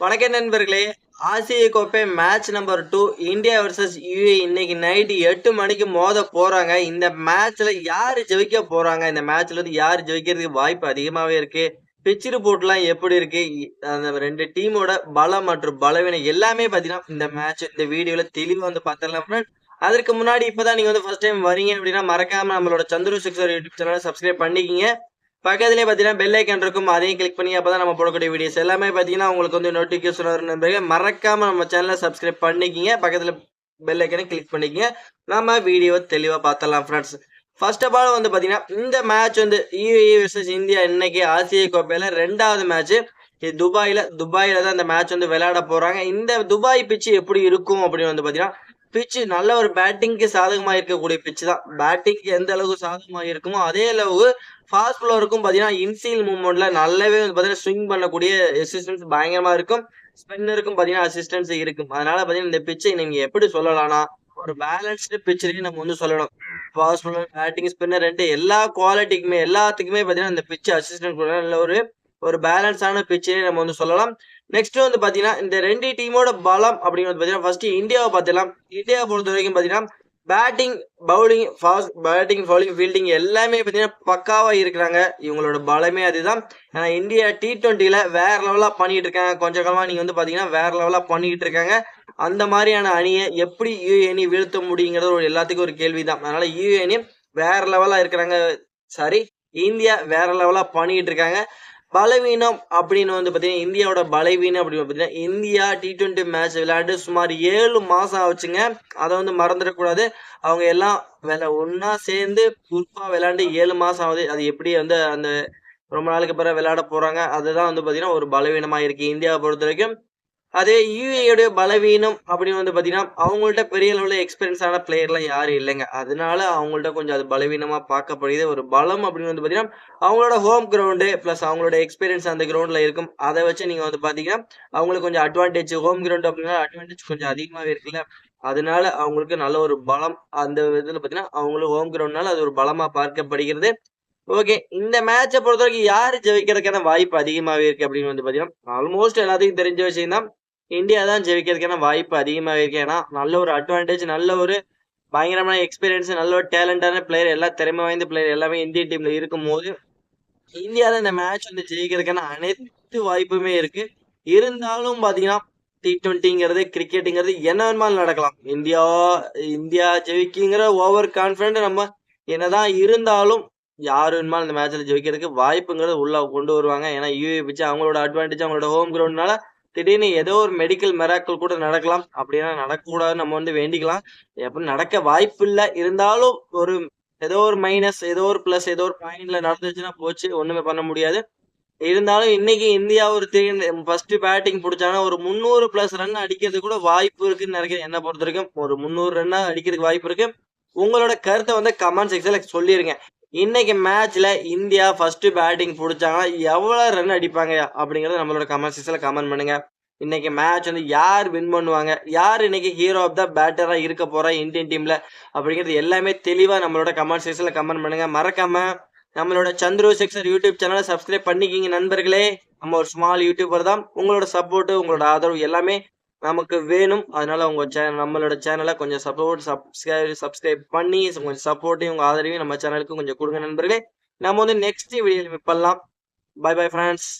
வணக்க நண்பர்களே. ஆசிய கோப்பை match number two India versus UAE இன்னைக்கு நைட்டு எட்டு மணிக்கு மோத போறாங்க. இந்த மேட்ச்ல யார் ஜெயிக்க போறாங்க? இந்த மேட்ச்ல இருந்து யார் ஜெயிக்கிறதுக்கு வாய்ப்பு அதிகமாகவே இருக்கு? பிச் ரிப்போர்ட்லாம் எப்படி இருக்கு? அந்த ரெண்டு டீமோட பலம் மற்றும் பலவீனம் எல்லாமே பார்த்தீங்கன்னா இந்த மேட்ச் இந்த வீடியோல தெளிவாக வந்து பார்த்தரலாம் அப்படின்னா அதற்கு முன்னாடி இப்பதான் நீங்க வந்து ஃபர்ஸ்ட் டைம் வரீங்க அப்படின்னா மறக்காம நம்மளோட சந்திர சிக்ஸர் யூடியூப் சேனலை சப்ஸ்கிரைப் பண்ணிக்கிங்க. பக்கத்துலேயே பார்த்தீங்கன்னா பெல் ஐக்கன் இருக்கும். அதையும் கிளிக் பண்ணி அப்போ தான் நம்ம போடக்கூடிய வீடியோஸ் எல்லாமே பார்த்தீங்கன்னா உங்களுக்கு வந்து நோட்டிஃபிகேஷன் வரும் நண்பர்களே. மறக்காமல் நம்ம சேனலை சப்ஸ்கிரைப் பண்ணிக்கிங்க. பக்கத்தில் பெல் ஐக்கனை கிளிக் பண்ணிக்கிங்க. நம்ம வீடியோ தெளிவாக பார்த்தலாம் ஃப்ரெண்ட்ஸ் ஃபர்ஸ்ட் ஆஃப் ஆல் வந்து பார்த்தீங்கன்னா இந்த மேட்ச் வந்து யூஏ விசஸ் இந்தியா இன்னைக்கு ஆசிய கோப்பையில் ரெண்டாவது மேட்ச் இது துபாயில் துபாயில் தான் இந்த மேட்ச் வந்து விளையாட போகிறாங்க இந்த துபாய் பிச்சு எப்படி இருக்கும் அப்படின்னு வந்து பார்த்தீங்கன்னா பிச்சு நல்ல ஒரு பேட்டிங்க்கு சாதகமாக இருக்கக்கூடிய பிச்சு தான். பேட்டிங்க்கு எந்த அளவுக்கு சாதகமாக இருக்குமோ அதே அளவுக்கு ஃபாஸ்ட் ஃப்ளோருக்கும் பார்த்தீங்கன்னா இன்சீல் மூவ்மெண்ட்ல நல்லாவே வந்து பார்த்தீங்கன்னா ஸ்விங் பண்ணக்கூடிய அசிஸ்டன்ஸ் பயங்கரமாக இருக்கும். ஸ்பின்னருக்கும் பார்த்தீங்கன்னா அசிஸ்டன்ஸ் இருக்கும். அதனால பார்த்தீங்கன்னா இந்த பிச்சை நீங்கள் எப்படி சொல்லலாம்னா ஒரு பேலன்ஸ்டு பிச்சரையும் நம்ம வந்து சொல்லணும். ஃபாஸ்ட் ஃப்ளோர் பேட்டிங் ஸ்பின்னர் ரெண்டு எல்லா குவாலிட்டிக்குமே எல்லாத்துக்குமே பார்த்தீங்கன்னா இந்த பிச்சு அசிஸ்டன்ஸ் நல்ல ஒரு ஒரு பேலன்ஸான பிச்சையே நம்ம வந்து சொல்லலாம். நெக்ஸ்ட் வந்து பாத்தீங்கன்னா இந்த ரெண்டு டீமோட பலம் அப்படிங்கிறது பாத்தீங்கன்னா ஃபர்ஸ்ட் இந்தியாவை பார்த்துலாம் இந்தியாவை பொறுத்த வரைக்கும் பாத்தீங்கன்னா batting bowling fast batting bowling fielding எல்லாமே பார்த்தீங்கன்னா பக்காவா இருக்கிறாங்க. இவங்களோட பலமே அதுதான். ஏன்னா இந்தியா டி ட்வெண்ட்டில வேற லெவலா பண்ணிட்டு இருக்காங்க. கொஞ்ச காலமா நீங்க வந்து பாத்தீங்கன்னா வேற லெவலா பண்ணிட்டு இருக்காங்க. அந்த மாதிரியான அணியை எப்படி யூஏனி வீழ்த்த முடியுங்கிறது ஒரு எல்லாத்துக்கும் ஒரு கேள்விதான். அதனால யூஏனி வேற லெவலா இருக்கிறாங்க. சாரி இந்தியா வேற லெவலா பண்ணிட்டு இருக்காங்க. பலவீனம் அப்படின்னு வந்து பார்த்தீங்கன்னா இந்தியாவோட பலவீனம் அப்படின்னு பார்த்தீங்கன்னா இந்தியா டி டுவெண்ட்டி மேட்ச் விளையாண்டு சுமார் ஏழு மாதம் ஆச்சுங்க. அதை வந்து மறந்துடக்கூடாது அவங்க எல்லாம் வேலை ஒன்றா சேர்ந்து குரூப்பா விளையாண்டு ஏழு மாதம் ஆகுது. அது எப்படி வந்து அந்த ரொம்ப நாளுக்கு பிறகு விளையாட போகிறாங்க அதுதான் வந்து பார்த்தீங்கன்னா ஒரு பலவீனமாக இருக்குது இந்தியாவை பொறுத்த வரைக்கும் அதே யூஏயுடைய பலவீனம் அப்படின்னு வந்து பார்த்தீங்கன்னா அவங்கள்ட்ட பெரிய அளவில் எக்ஸ்பீரியன்ஸான பிளேயர்லாம் யாரும் இல்லைங்க. அதனால அவங்கள்ட்ட கொஞ்சம் அது பலவீனமாக பார்க்கப்படுது. ஒரு பலம் அப்படின்னு வந்து பார்த்தீங்கன்னா அவங்களோட ஹோம் கிரவுண்டு ப்ளஸ் அவங்களோட எக்ஸ்பீரியன்ஸ் அந்த கிரவுண்டில் இருக்கும். அதை வச்சு நீங்கள் வந்து பார்த்தீங்கன்னா அவங்களுக்கு கொஞ்சம் அட்வான்டேஜ் ஹோம் கிரவுண்ட் அப்படின்னா அட்வான்டேஜ் கொஞ்சம் அதிகமாகவே இருக்குல்ல. அதனால அவங்களுக்கு நல்ல ஒரு பலம் அந்த இதில் பார்த்தீங்கன்னா அவங்களும் ஹோம் கிரவுண்ட்னால அது ஒரு பலமாக பார்க்கப்படுகிறது. ஓகே இந்த மேட்சை பொறுத்த வரைக்கும் யார் ஜெயிக்கிறதுக்கான வாய்ப்பு அதிகமாகவே இருக்கு அப்படின்னு வந்து பார்த்தீங்கன்னா ஆல்மோஸ்ட் எல்லாத்துக்கும் தெரிஞ்ச விஷயம் தான் இந்தியா தான் ஜெயிக்கிறதுக்கான வாய்ப்பு அதிகமாகவே இருக்கு. ஏன்னா நல்ல ஒரு அட்வான்டேஜ் நல்ல ஒரு பயங்கரமான எக்ஸ்பீரியன்ஸ் நல்ல ஒரு டேலண்டான பிளேயர் எல்லா திறமை வாய்ந்த பிளேயர் எல்லாமே இந்திய டீம்ல இருக்கும் போது இந்தியாவில் இந்த மேட்ச் வந்து ஜெயிக்கிறதுக்கான அனைத்து வாய்ப்புமே இருக்கு. இருந்தாலும் பாத்தீங்கன்னா டி ட்வெண்ட்டிங்கிறது கிரிக்கெட்டுங்கிறது என்ன வேணுமாலும் நடக்கலாம். இந்தியா இந்தியா ஜெயிக்குங்கிற ஓவர் கான்ஃபிடென்ட் நம்ம என்னதான் இருந்தாலும் யார் வேணுமாலும் இந்த மேட்ச்ல ஜெயிக்கிறதுக்கு வாய்ப்புங்கிறது உள்ள கொண்டு வருவாங்க. ஏன்னா யூஏ பிச்சு அவங்களோட அட்வான்டேஜ் அவங்களோட ஹோம் கிரவுண்ட்னால திடீர்னு ஏதோ ஒரு மெடிக்கல் மெராக்கள் கூட நடக்கலாம். அப்படின்னா நடக்கக்கூடாதுன்னு நம்ம வந்து வேண்டிக்கலாம். எப்படி நடக்க வாய்ப்பு இல்லை. இருந்தாலும் ஒரு ஏதோ ஒரு மைனஸ் ஏதோ ஒரு பிளஸ் ஏதோ ஒரு பாயிண்ட்ல நடந்துச்சுன்னா போச்சு. ஒண்ணுமே பண்ண முடியாது. இருந்தாலும் இன்னைக்கு இந்தியா ஒரு ஃபர்ஸ்ட் பேட்டிங் பிடிச்சாங்கன்னா ஒரு முந்நூறு பிளஸ் ரன் அடிக்கிறதுக்கு கூட வாய்ப்பு இருக்குன்னு நினைக்கிறேன். என்ன பொறுத்த வரைக்கும் ஒரு முந்நூறு ரன்னா அடிக்கிறதுக்கு வாய்ப்பு இருக்கு. உங்களோட கருத்தை வந்து கமெண்ட் செக்ஷன்ல சொல்லிருங்க. இன்னைக்கு மேட்ச்ல இந்தியா ஃபர்ஸ்ட் பேட்டிங் பிடிச்சாங்கன்னா எவ்வளவு ரன் அடிப்பாங்க அப்படிங்கறத நம்மளோட கமெண்ட் செக்ஷன்ல கமெண்ட் பண்ணுங்க. இன்னைக்கு மேட்ச் வந்து யார் வின் பண்ணுவாங்க? யார் இன்னைக்கு ஹீரோ ஆஃப் த பேட்டரா இருக்க போறா இந்தியன் டீம்ல அப்படிங்கிறது எல்லாமே தெளிவா நம்மளோட கமெண்ட் செக்ஷன்ல கமெண்ட் பண்ணுங்க. மறக்காம நம்மளோட சந்துரு செக்ஸர் யூடியூப் சேனலை சப்ஸ்கிரைப் பண்ணிக்கிங்க நண்பர்களே. நம்ம ஒரு ஸ்மால் யூடியூபர் தான். உங்களோட சப்போர்ட் உங்களோட ஆதரவு எல்லாமே நமக்கு வேணும். அதனால உங்க சே நம்மளோட சேனலை கொஞ்சம் சப்போர்ட் சப்ஸ்கிரைப் சப்ஸ்கிரைப் பண்ணி கொஞ்சம் சப்போர்ட்டையும் உங்க ஆதரவையும் நம்ம சேனலுக்கு கொஞ்சம் கொடுங்க நண்பர்களே. நம்ம வந்து நெக்ஸ்ட் வீடியோவில் பண்ணலாம். By bye friends